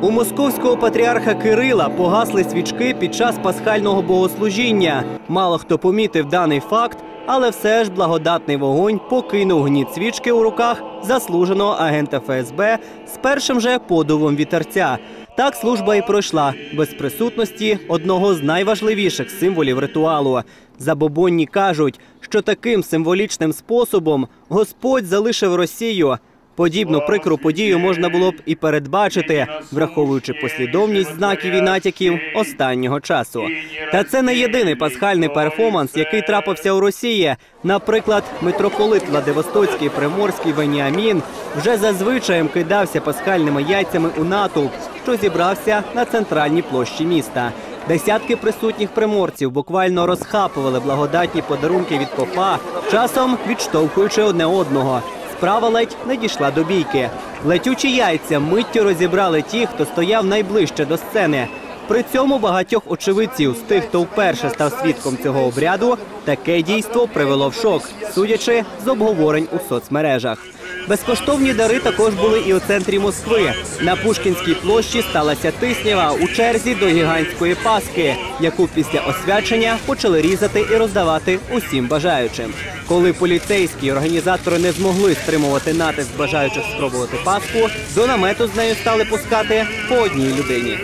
У московського патріарха Кирила погасли свічки під час пасхального богослужіння. Мало хто помітив даний факт, але все ж благодатний вогонь покинув гніт свічки у руках заслуженого агента ФСБ з першим же подувом вітерця. Так служба і пройшла без присутності одного з найважливіших символів ритуалу. Забобонні кажуть, що таким символічним способом Господь залишив Росію. Подібну прикру подію можна було б і передбачити, враховуючи послідовність знаків і натяків останнього часу. Та це не єдиний пасхальний перформанс, який трапився у Росії. Наприклад, митрополит Владивостоцький Приморський Веніамін вже зазвичаєм кидався пасхальними яйцями у натовп, що зібрався на центральній площі міста. Десятки присутніх приморців буквально розхапували благодатні подарунки від попа, часом відштовхуючи одне одного. Справа ледь не дійшла до бійки. Летючі яйця миттю розібрали ті, хто стояв найближче до сцени. При цьому багатьох очевидців з тих, хто вперше став свідком цього обряду, таке дійство привело в шок, судячи з обговорень у соцмережах. Безкоштовні дари також були і у центрі Москви. На Пушкінській площі сталася тиснява у черзі до гігантської паски, яку після освячення почали різати і роздавати усім бажаючим. Коли поліцейські і організатори не змогли стримувати натиск бажаючих спробувати паску, до намету з нею стали пускати по одній людині.